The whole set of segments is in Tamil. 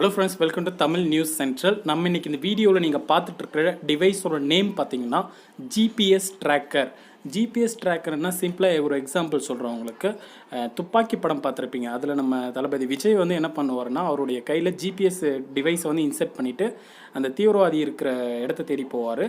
Hello friends welcome to Tamil news central நம்ம இன்னைக்கு இந்த வீடியோவில் நீங்கள் பார்த்துட்ருக்கிற டிவைஸோட நேம் பார்த்தீங்கன்னா ஜிபிஎஸ் ட்ராக்கர் ஜிபிஎஸ் ட்ராக்கர்னா சிம்பிளாக ஒரு எக்ஸாம்பிள் சொல்கிறோம் உங்களுக்கு. துப்பாக்கி படம் பார்த்துருப்பீங்க. அதில் நம்ம தளபதி விஜய் வந்து என்ன பண்ணுவார்னா அவருடைய கையில் ஜிபிஎஸ் டிவைஸை வந்து இன்செர்ட் பண்ணிவிட்டு அந்த தீவிரவாதி இருக்கிற இடத்த தேடி போவார்.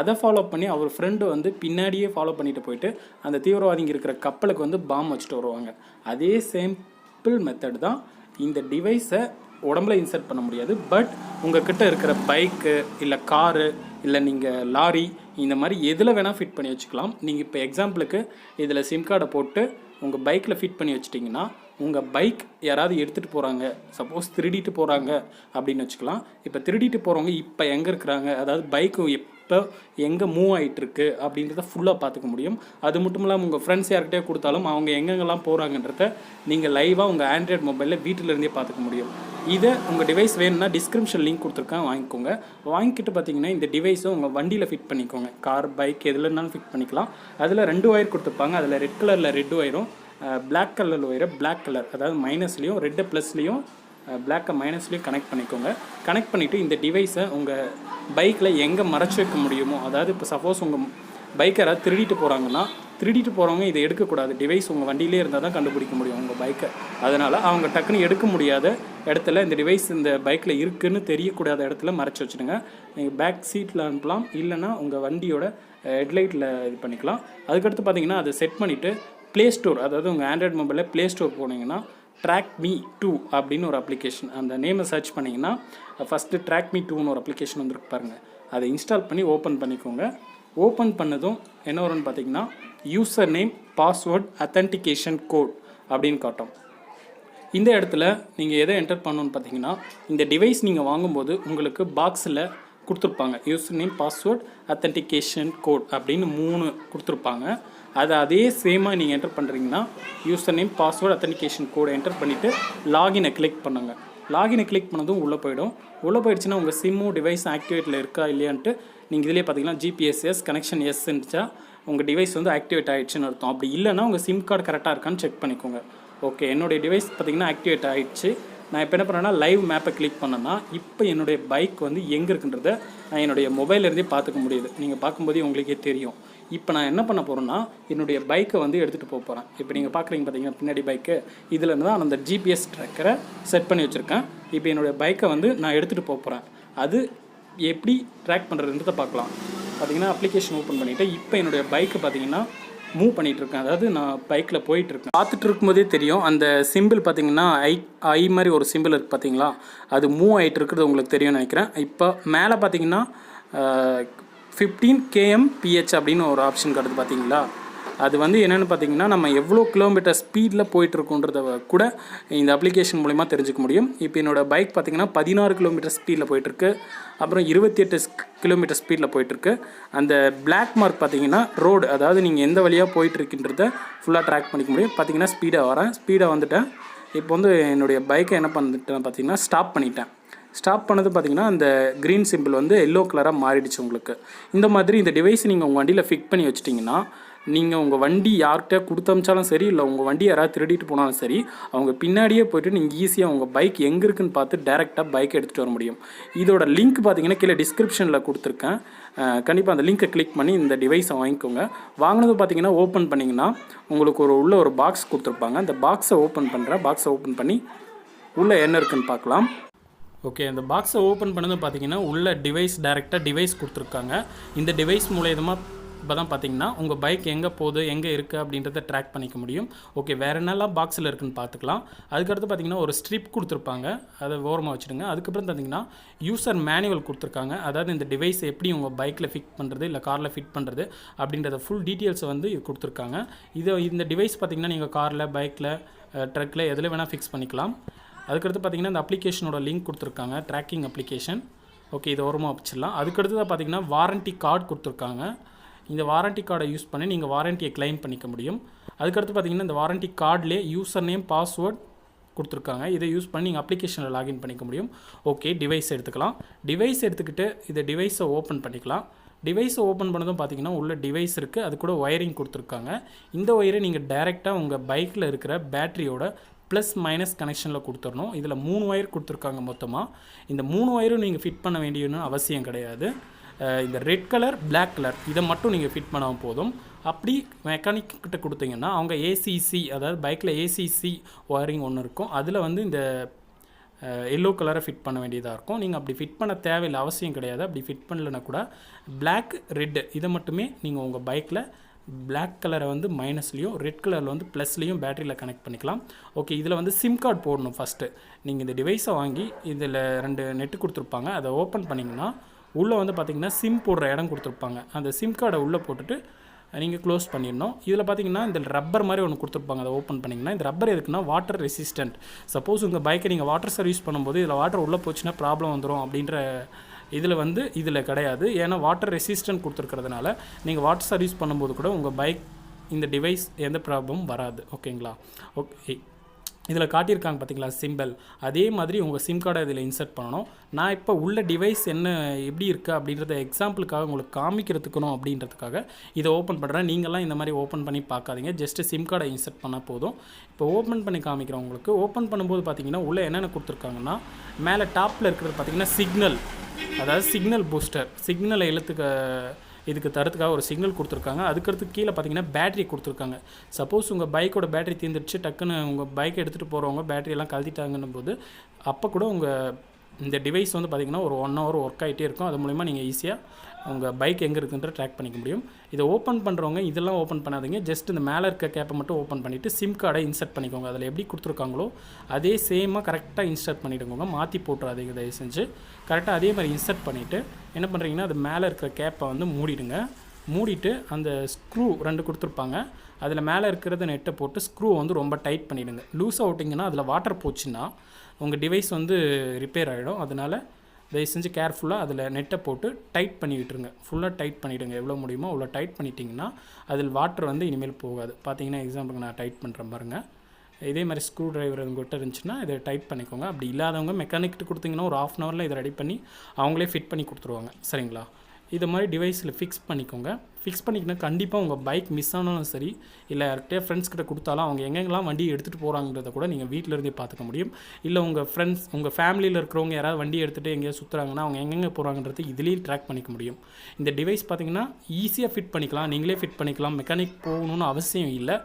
அதை ஃபாலோ பண்ணி அவர் ஃப்ரெண்டு வந்து பின்னாடியே ஃபாலோ பண்ணிட்டு போயிட்டு அந்த தீவிரவாதிங்க இருக்கிற கப்பலுக்கு வந்து பாம் வச்சுட்டு வருவாங்க. அதே சேம்பிள் மெத்தட் தான் இந்த டிவைஸை உடம்புல இன்சர்ட் பண்ண முடியாது. பட் உங்ககிட்ட இருக்கிற பைக்கு இல்லை காரு இல்லை நீங்கள் லாரி இந்த மாதிரி எதில் வேணால் ஃபிட் பண்ணி வச்சுக்கலாம். நீங்கள் இப்போ எக்ஸாம்பிளுக்கு இதில் சிம் கார்டை போட்டு உங்கள் பைக்கில் ஃபிட் பண்ணி வச்சிட்டிங்கன்னா உங்கள் பைக் யாராவது எடுத்துகிட்டு போகிறாங்க சப்போஸ் திருடிட்டு போகிறாங்க அப்படின்னு வச்சுக்கலாம். இப்போ திருடிட்டு போகிறவங்க இப்போ எங்கே இருக்கிறாங்க? அதாவது பைக்கு எப் இப்போ எங்கே மூவ் ஆகிட்டுருக்கு அப்படின்றத ஃபுல்லாக பார்த்துக்க முடியும். அது மட்டும் இல்லாமல் உங்கள் ஃப்ரெண்ட்ஸ் யார்கிட்டே கொடுத்தாலும் அவங்க எங்கெங்கெல்லாம் போகிறாங்கன்றத நீங்கள் லைவாக உங்கள் ஆண்ட்ராய்ட் மொபைலில் வீட்டிலேருந்தே பார்த்துக்க முடியும். இதை உங்கள் டிவைஸ் வேணும்னா டிஸ்கிரிப்ஷன் லிங்க் கொடுத்துருக்கேன் வாங்கிக்கோங்க. வாங்கிக்கிட்டு பார்த்தீங்கன்னா இந்த டிவைஸை உங்கள் வண்டியில் ஃபிட் பண்ணிக்கோங்க. கார் பைக் எதுலனாலும் ஃபிட் பண்ணிக்கலாம். அதில் ரெண்டு ஒயர் கொடுத்துருப்பாங்க. அதில் ரெட் கலரில் ரெட் ஒயரும் பிளாக் கலரில் ஒயரை பிளாக் கலர் அதாவது மைனஸ்லேயும் ரெட்டு ப்ளஸ்லேயும் பிளாக்கை மைனஸ்லேயும் கனெக்ட் பண்ணிக்கோங்க. கனெக்ட் பண்ணிவிட்டு இந்த டிவைஸை உங்கள் பைக்கில் எங்கே மறைச்சி வைக்க முடியுமோ அதாவது இப்போ சப்போஸ் உங்கள் பைக்கை யாராவது திருடிட்டு போகிறாங்கன்னா திருடிட்டு போகிறவங்க இதை எடுக்கக்கூடாது. டிவைஸ் உங்கள் வண்டியிலே இருந்தால் தான் கண்டுபிடிக்க முடியும் உங்கள் பைக்கை அதனால் அவங்க டக்குன்னு எடுக்க முடியாத இடத்துல இந்த டிவைஸ் இந்த பைக்கில் இருக்குதுன்னு தெரியக்கூடாத இடத்துல மறைச்சி வச்சுடுங்க. நீங்கள் பேக் சீட்டில் அனுப்பலாம். இல்லைன்னா உங்கள் வண்டியோட ஹெட்லைட்டில் இது பண்ணிக்கலாம். அதுக்கடுத்து பார்த்தீங்கன்னா அதை செட் பண்ணிவிட்டு ப்ளே ஸ்டோர் அதாவது உங்கள் ஆண்ட்ராய்ட் மொபைலில் ப்ளே ஸ்டோர் போனீங்கன்னா ட்ராக் மீ டூ அப்படின்னு ஒரு அப்ளிகேஷன் அந்த நேமை சர்ச் பண்ணிங்கன்னா ஃபஸ்ட்டு ட்ராக் மீ டூன்னு ஒரு அப்ளிகேஷன் வந்துருக்கு பாருங்கள் அதை இன்ஸ்டால் பண்ணி ஓப்பன் பண்ணிக்கோங்க. ஓப்பன் பண்ணதும் என்ன வரும்னு பார்த்தீங்கன்னா user name password authentication code அப்படின்னு காட்டும். இந்த இடத்துல நீங்கள் எதை என்டர் பண்ணணும்னு பார்த்தீங்கன்னா இந்த டிவைஸ் நீங்கள் வாங்கும்போது உங்களுக்கு பாக்ஸில் கொடுத்துருப்பாங்க. User name password authentication code அப்படின்னு மூணு கொடுத்துருப்பாங்க. அதை அதே சேமாக நீங்கள் என்டர் பண்ணுறீங்கன்னா யூசர் நேம் பாஸ்வேர்ட் அத்தன்டிகேஷன் கோடை என்டர் பண்ணிவிட்டு லாகினை கிளிக் பண்ணுங்க. லாகினை கிளிக் பண்ணதும் உள்ளே போயிடும். உள்ளே போயிடுச்சுன்னா உங்கள் சிம்மு டிவைஸ் ஆக்டிவேட்டில் இருக்கா இல்லையான்ட்டு நீங்கள் இதிலே பார்த்தீங்கன்னா ஜிபிஎஸ்எஸ் கனெக்ஷன் எஸ் இருந்துச்சா உங்கள் டிவைஸ் வந்து ஆக்டிவேட் ஆகிடுச்சுன்னு அர்த்தம். அப்படி இல்லைன்னா உங்கள் சிம் கார்டு கரெக்டாக இருக்கான்னு செக் பண்ணிக்கோங்க. ஓகே என்னுடைய டிவைஸ் பார்த்தீங்கன்னா ஆக்டிவேட் ஆகிடுச்சு நான் இப்போ என்ன பண்ணேன்னா லைவ் மேப்பை கிளிக் பண்ணேன்னா இப்போ என்னுடைய பைக் வந்து எங்கே இருக்குன்றத நான் என்னுடைய மொபைல்லேருந்தே பார்த்துக்க முடியுது. நீங்கள் பார்க்கும்போதே உங்களுக்கே தெரியும். இப்போ நான் என்ன பண்ண போகிறேன்னா என்னுடைய பைக்கை வந்து எடுத்துகிட்டு போக போகிறேன் இப்போ நீங்கள் பார்க்குறீங்க பார்த்தீங்கன்னா பின்னாடி பைக்கு இதில் இருந்து தான் அந்த ஜிபிஎஸ் ட்ராக்கரை செட் பண்ணி வச்சுருக்கேன். இப்போ என்னுடைய பைக்கை வந்து நான் எடுத்துகிட்டு போக போகிறேன் அது எப்படி ட்ராக் பண்ணுறதுன்றத பார்க்கலாம். பார்த்தீங்கன்னா அப்ளிகேஷன் ஓப்பன் பண்ணிவிட்டு இப்போ என்னுடைய பைக்கை பார்த்தீங்கன்னா மூவ் பண்ணிகிட்ருக்கேன் இருக்கேன். அதாவது நான் பைக்கில் போயிட்டுருக்கேன் பார்த்துட்டு இருக்கும்போதே தெரியும் அந்த சிம்பிள் பார்த்தீங்கன்னா ஐ ஐ மாதிரி ஒரு சிம்பிள் இருக்குது பார்த்தீங்களா அது மூவ் ஆகிட்டு இருக்கிறது உங்களுக்கு தெரியும்னு நினைக்கிறேன். இப்போ மேலே பார்த்தீங்கன்னா ஃபிஃப்டீன் கேஎம் பிஹெச் அப்படின்னு ஒரு ஆப்ஷன் காட்டுது பார்த்தீங்களா? அது வந்து என்னென்னு பார்த்தீங்கன்னா நம்ம எவ்வளோ கிலோமீட்டர் ஸ்பீடில் போயிட்டுருக்கோன்றத கூட இந்த அப்ளிகேஷன் மூலிமா தெரிஞ்சுக்க முடியும். இப்போ என்னோடய பைக் பார்த்தீங்கன்னா பதினாறு கிலோமீட்டர் ஸ்பீடில் போயிட்டுருக்கு. அப்புறம் இருபத்தி எட்டு கிலோமீட்டர் ஸ்பீடில் போயிட்டுருக்கு. அந்த பிளாக் மார்க் பார்த்தீங்கன்னா ரோடு அதாவது நீங்கள் எந்த வழியாக போயிட்டுருக்கின்றத ஃபுல்லாக ட்ராக் பண்ணிக்க முடியும். பார்த்தீங்கன்னா ஸ்பீடாக வரேன். ஸ்பீடாக வந்துட்டேன். இப்போ வந்து என்னுடைய பைக்கை என்ன பண்ணிட்டேன் பார்த்தீங்கன்னா ஸ்டாப் பண்ணிட்டேன். ஸ்டாப் பண்ணது பார்த்தீங்கன்னா அந்த க்ரீன் சிம்பிள் வந்து எல்லோ கலராக மாறிடுச்சு உங்களுக்கு. இந்த மாதிரி இந்த டிவைஸ் நீங்கள் உங்கள் வண்டியில் ஃபிக் பண்ணி வச்சிட்டிங்கன்னா நீங்கள் உங்கள் வண்டி யார்கிட்ட கொடுத்தமிச்சாலும் சரி இல்லை உங்கள் வண்டி யாராவது திருடிட்டு போனாலும் சரி அவங்க பின்னாடியே போயிட்டு நீங்கள் ஈஸியாக உங்கள் பைக் எங்கே இருக்குன்னு பார்த்து டேரெக்டாக பைக் எடுத்துகிட்டு வர முடியும். இதோட லிங்க் பார்த்தீங்கன்னா கீழே டிஸ்கிரிப்ஷனில் கொடுத்துருக்கேன். கண்டிப்பாக அந்த லிங்க்கை கிளிக் பண்ணி இந்த டிவைஸை வாங்கிக்கோங்க. வாங்கினது பார்த்தீங்கன்னா ஓப்பன் பண்ணிங்கன்னா உங்களுக்கு ஒரு உள்ள ஒரு பாக்ஸ் கொடுத்துருப்பாங்க. அந்த பாக்ஸை ஓப்பன் பண்ணுறேன் பாக்ஸை ஓப்பன் பண்ணி உள்ளே என்ன இருக்குன்னு பார்க்கலாம். ஓகே அந்த பாக்ஸை ஓப்பன் பண்ணது பார்த்தீங்கன்னா உள்ள டிவைஸ் டேரெக்டாக டிவைஸ் கொடுத்துருக்காங்க. இந்த டிவைஸ் மூலயமா இப்போ தான் பார்த்தீங்கன்னா உங்கள் பைக் எங்கே போகுது எங்கே இருக்குது அப்படின்றத ட்ராக் பண்ணிக்க முடியும். ஓகே வேறு என்னெல்லாம் பாக்ஸில் இருக்குன்னு பார்த்துக்கலாம் அதுக்கடுத்து பார்த்தீங்கன்னா ஒரு ஸ்ட்ரிப் கொடுத்துருப்பாங்க. அதை ஓரமாக வச்சுடுங்க. அதுக்கப்புறம் பார்த்தீங்கன்னா யூசர் மேனுவல் கொடுத்துருக்காங்க. அதாவது இந்த டிவைஸ் எப்படி உங்கள் பைக்கில் ஃபிட் பண்ணுறது இல்லை காரில் ஃபிட் பண்ணுறது அப்படின்றத ஃபுல் டீட்டெயில்ஸை வந்து இது கொடுத்துருக்காங்க. இதை இந்த டிவைஸ் பார்த்தீங்கன்னா நீங்கள் காரில் பைக்கில் ட்ரக்கில் எதில் வேணால் ஃபிக்ஸ் பண்ணிக்கலாம். அதுக்கடுத்து பார்த்தீங்கன்னா இந்த அப்ளிகேஷனோட லிங்க் கொடுத்துருக்காங்க ட்ராக்கிங் அப்ளிகேஷன் ஓகே இதை ஓரமாக வச்சிடலாம். அதுக்கடுத்து பார்த்தீங்கன்னா வாரண்ட்டி கார்டு கொடுத்துருக்காங்க. இந்த வாரண்ட்டி கார்டை யூஸ் பண்ணி நீங்கள் வாரண்டியை கிளைம் பண்ணிக்க முடியும். அதுக்கடுத்து பார்த்தீங்கன்னா இந்த வாரண்ட்டி கார்ட்லேயே யூசர் நேம் பாஸ்வேர்ட் கொடுத்துருக்காங்க. இதை யூஸ் பண்ணி நீங்கள் அப்ளிகேஷனில் லாகின் பண்ணிக்க முடியும். ஓகே டிவைஸ் எடுத்துக்கலாம். டிவைஸ் எடுத்துக்கிட்டு இதை டிவைஸை ஓப்பன் பண்ணிக்கலாம். டிவைஸை ஓப்பன் பண்ணதும் பார்த்தீங்கன்னா உள்ள டிவைஸ் இருக்குது அது கூட ஒயரிங் கொடுத்துருக்காங்க. இந்த ஒயரை நீங்கள் டைரெக்டாக உங்கள் பைக்கில் இருக்கிற பேட்டரியோட ப்ளஸ் மைனஸ் கனெக்ஷனில் கொடுத்துடணும். இதில் மூணு ஒயர் கொடுத்துருக்காங்க மொத்தமாக இந்த மூணு ஒயரும் நீங்கள் ஃபிட் பண்ண வேண்டியன்னு அவசியம் கிடையாது. இந்த ரெட் கலர் பிளாக் கலர் இதை மட்டும் நீங்கள் ஃபிட் பண்ணால் போதும். அப்படி மெக்கானிக் கிட்ட கொடுத்தீங்கன்னா அவங்க ஏசிசி அதாவது பைக்கில் ஏசிசி ஒயரிங் ஒன்று இருக்கும். அதில் வந்து இந்த எல்லோ கலரை ஃபிட் பண்ண வேண்டியதாக இருக்கும். நீங்கள் அப்படி ஃபிட் பண்ண தேவையில்லை அவசியம் கிடையாது. அப்படி ஃபிட் பண்ணலைன்னா கூட பிளாக் ரெட்டு இதை மட்டுமே நீங்கள் உங்கள் பைக்கில் பிளாக் கலரை வந்து மைனஸ்லேயும் ரெட் கலரில் வந்து ப்ளஸ்லேயும் பேட்டரியில் கனெக்ட் பண்ணிக்கலாம். ஓகே இதில் வந்து சிம் கார்டு போடணும் ஃபஸ்ட்டு நீங்கள் இந்த டிவைஸை வாங்கி இதில் ரெண்டு நெட்டு கொடுத்துருப்பாங்க. அதை ஓப்பன் பண்ணிங்கன்னா உள்ளே வந்து பார்த்தீங்கன்னா சிம் போடுற இடம் கொடுத்துருப்பாங்க. அந்த சிம் கார்டை உள்ளே போட்டுட்டு நீங்கள் க்ளோஸ் பண்ணிடணும். இதில் பார்த்தீங்கன்னா இந்த ரப்பர் மாதிரி ஒன்று கொடுத்துருப்பாங்க. அதை ஓப்பன் பண்ணிங்கன்னா இந்த ரப்பர் எதுக்குன்னா வாட்டர் ரெசிஸ்டன்ட் சப்போஸ் உங்கள் பைக்கை நீங்கள் வாட்டர் சர்வீஸ் பண்ணும்போது இதில் வாட்டர் உள்ளே போச்சுன்னா ப்ராப்ளம் வந்துடும் அப்படின்ற இதில் வந்து இதில் கிடையாது. ஏன்னா வாட்டர் ரெசிஸ்டன்ட் கொடுத்துருக்கிறதுனால நீங்கள் வாட்டர் சர்வீஸ் பண்ணும்போது கூட உங்கள் பைக் இந்த டிவைஸ் எந்த ப்ராப்ளமும் வராது. ஓகேங்களா ஓகே இதில் காட்டியிருக்காங்க பார்த்தீங்களா சிம்பிள் அதே மாதிரி உங்கள் சிம் கார்டை இதில் இன்சர்ட் பண்ணணும். நான் இப்போ உள்ள டிவைஸ் என்ன எப்படி இருக்குது அப்படின்றத எக்ஸாம்பிளுக்காக உங்களுக்கு காமிக்கிறதுக்கணும் அப்படின்றதுக்காக இதை ஓப்பன் பண்ணுறேன் நீங்களாம் இந்த மாதிரி ஓப்பன் பண்ணி பார்க்காதீங்க. ஜஸ்ட்டு சிம் கார்டை இன்சர்ட் பண்ணால் போதும். இப்போ ஓப்பன் பண்ணி காமிக்கிறேன் உங்களுக்கு ஓப்பன் பண்ணும்போது பார்த்தீங்கன்னா உள்ளே என்னென்ன கொடுத்துருக்காங்கன்னா மேலே டாப்பில் இருக்கிறது பார்த்தீங்கன்னா சிக்னல் அதாவது சிக்னல் பூஸ்டர் சிக்னலை எழுத்துக்க இதுக்கு தரத்துக்காக ஒரு சிக்னல் கொடுத்துருக்காங்க. அதுக்கடுத்து கீழே பார்த்தீங்கன்னா பேட்டரி கொடுத்துருக்காங்க. சப்போஸ் உங்கள் பைக்கோட பேட்டரி தீர்ந்துடுச்சு டக்குன்னு உங்கள் பைக்கை எடுத்துகிட்டு போகிறவங்க பேட்டரியெல்லாம் கழட்டிட்டாங்கன்னும் போது அப்போ கூட உங்கள் இந்த டிவைஸ் வந்து பார்த்திங்கன்னா ஒரு ஒன் ஹவர் ஒர்க் ஆகிட்டே இருக்கும். அது மூலிமா நீங்கள் ஈஸியாக உங்கள் பைக் எங்கே இருக்குன்ற ட்ராக் பண்ணிக்க முடியும். இதை ஓப்பன் பண்ணுறவங்க இதெல்லாம் ஓப்பன் பண்ணாதீங்க. ஜஸ்ட் இந்த மேலே இருக்க கேப்பை மட்டும் ஓப்பன் பண்ணிவிட்டு சிம் கார்டை இன்சர்ட் பண்ணிக்கோங்க. அதில் எப்படி கொடுத்துருக்காங்களோ அதே சேமாக கரெக்டாக இன்சர்ட் பண்ணிவிடுங்க மாற்றி போட்டுறாதீங்க தயவு செஞ்சு கரெக்டாக அதே மாதிரி இன்சர்ட் பண்ணிவிட்டு என்ன பண்ணுறீங்கன்னா அது மேலே இருக்கிற கேப்பை வந்து மூடிடுங்க. மூடிட்டு அந்த ஸ்க்ரூ ரெண்டு கொடுத்துருப்பாங்க. அதில் மேலே இருக்கிறத நெட்டை போட்டு ஸ்க்ரூ வந்து ரொம்ப டைட் பண்ணிவிடுங்க லூஸ் அவுட்டிங்கன்னா அதில் வாட்டர் போச்சுன்னா உங்கள் டிவைஸ் வந்து ரிப்பேர் ஆகிடும் அதனால் தயவு செஞ்சு கேர்ஃபுல்லாக அதில் நெட்டை போட்டு டைட் பண்ணி விட்டுருங்க. ஃபுல்லாக டைட் பண்ணிவிடுங்க எவ்வளோ முடியுமோ அவ்வளோ டைட் பண்ணிட்டீங்கன்னா அதில் வாட்டர் வந்து இனிமேல் போகாது. பார்த்தீங்கன்னா எக்ஸாம்பிளுக்கு நான் டைட் பண்ணுறேன் பாருங்கள் இதே மாதிரி ஸ்க்ரூ டிரைவர் உங்கள்கிட்ட இருந்துச்சுன்னா இதை டைட் பண்ணிக்கோங்க. அப்படி இல்லாதவங்க மெக்கானிக்கிட்ட கொடுத்தீங்கன்னா ஒரு ஆஃப் அன் ஹவரில் இதை ரெடி பண்ணி அவங்களே ஃபிட் பண்ணி கொடுத்துருவாங்க. சரிங்களா? இது மாதிரி டிவைஸில் ஃபிக்ஸ் பண்ணிக்கோங்க. ஃபிக்ஸ் பண்ணிக்கினா கண்டிப்பாக உங்கள் பைக் மிஸ் ஆனாலும் சரி இல்லை யார்கிட்டே ஃப்ரெண்ட்ஸ் கிட்ட கொடுத்தாலும் அவங்க எங்கெங்கெல்லாம் வண்டி எடுத்துகிட்டு போகிறாங்கிறத கூட நீங்கள் வீட்டிலருந்தே பார்த்துக்க முடியும். இல்லை உங்கள் ஃப்ரெண்ட்ஸ் உங்கள் ஃபேமிலியில் இருக்கிறவங்க யாராவது வண்டி எடுத்துகிட்டு எங்கேயாவது சுற்றுறாங்கன்னா அவங்க எங்கெங்கே போகிறாங்கன்றது இதுலேயும் ட்ராக் பண்ணிக்க முடியும். இந்த டிவைஸ் பார்த்தீங்கன்னா ஈஸியாக ஃபிட் பண்ணிக்கலாம். நீங்களே ஃபிட் பண்ணிக்கலாம். மெக்கானிக் போகணும்னு அவசியம் இல்லை.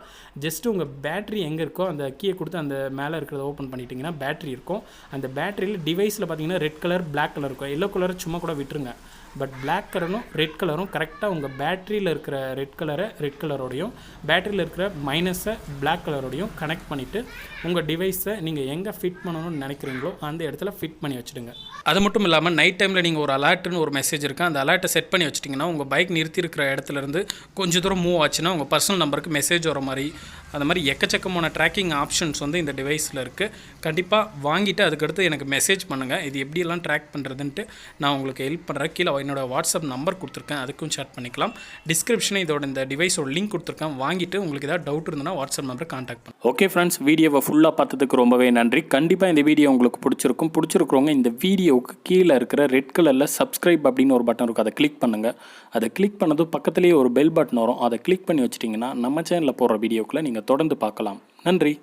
ஜஸ்ட் உங்கள் பேட்ரி எங்கே இருக்கோ அந்த கீயை கொடுத்து அந்த மேலே இருக்கிறத ஓப்பன் பண்ணிட்டீங்கன்னா பேட்டரி இருக்கும். அந்த பேட்டரியில் டிவைஸில் பார்த்தீங்கன்னா ரெட் கலர் பிளாக் கலர் இருக்கும். எல்லோ கலர் சும்மா கூட விட்டுருங்க. பட் பிளாக் கலரும் ரெட் கலரும் கரெக்டாக உங்கள் பேட்டரியில் இருக்கிற ரெட் கலரை ரெட் கலரோடையும் பேட்டரியில் இருக்கிற மைனஸை பிளாக் கலரோடையும் கனெக்ட் பண்ணிவிட்டு உங்கள் டிவைஸை நீங்கள் எங்கே ஃபிட் பண்ணணும்னு நினைக்கிறீங்களோ அந்த இடத்துல ஃபிட் பண்ணி வச்சுடுங்க. அது மட்டும் இல்லாமல் நைட் டைமில் நீங்கள் ஒரு அலர்ட்னு ஒரு மெசேஜ் இருக்குது அந்த அலர்ட்டை செட் பண்ணி வச்சிட்டிங்கன்னா உங்கள் பைக் நிறுத்தி இருக்கிற இடத்துலேருந்து கொஞ்சம் தூரம் மூவ் ஆச்சுன்னா உங்கள் பர்சனல் நம்பருக்கு மெசேஜ் வர மாதிரி அந்த மாதிரி எக்கச்சக்கமான ட்ராக்கிங் ஆப்ஷன்ஸ் வந்து இந்த டிவைஸில் இருக்குது கண்டிப்பாக வாங்கிட்டு அதுக்கடுத்து எனக்கு மெசேஜ் பண்ணுங்கள் இது எப்படியெல்லாம் ட்ராக் பண்ணுறதுன்ட்டு நான் உங்களுக்கு ஹெல்ப் பண்ணுறேன் கீழே என்னோட வாட்ஸ்அப் நம்பர் கொடுத்துருக்கேன். அதுக்கும் ஷேர் பண்ணிக்கலாம். டிஸ்கிரிப்ஷனில் இதோட இந்த டிவைஸோட லிங்க் கொடுத்துருக்கேன். வாங்கிட்டு உங்களுக்கு ஏதாவது டவுட் இருந்ததுன்னா வாட்ஸ்அப் நம்பரை காண்டாக்ட் பண்ணுங்க ஓகே ஃப்ரெண்ட்ஸ் வீடியோவை ஃபுல்லாக பார்த்ததுக்கு ரொம்பவே நன்றி. கண்டிப்பாக இந்த வீடியோ உங்களுக்கு பிடிச்சிருக்கும். பிடிச்சிருக்கிறவங்க இந்த வீடியோவுக்கு கீழே இருக்கிற ரெட் கலரில் சப்ஸ்கிரைப் அப்படின்னு ஒரு பட்டன் இருக்கும் அதை கிளிக் பண்ணுங்கள் அதை கிளிக் பண்ணதும் பக்கத்துலேயே ஒரு பெல் பட்டன் வரும். அதை கிளிக் பண்ணி வச்சிட்டிங்கன்னா நம்ம சேனலில் போடுற வீடியோக்களை நீங்கள் தொடர்ந்து பார்க்கலாம். நன்றி.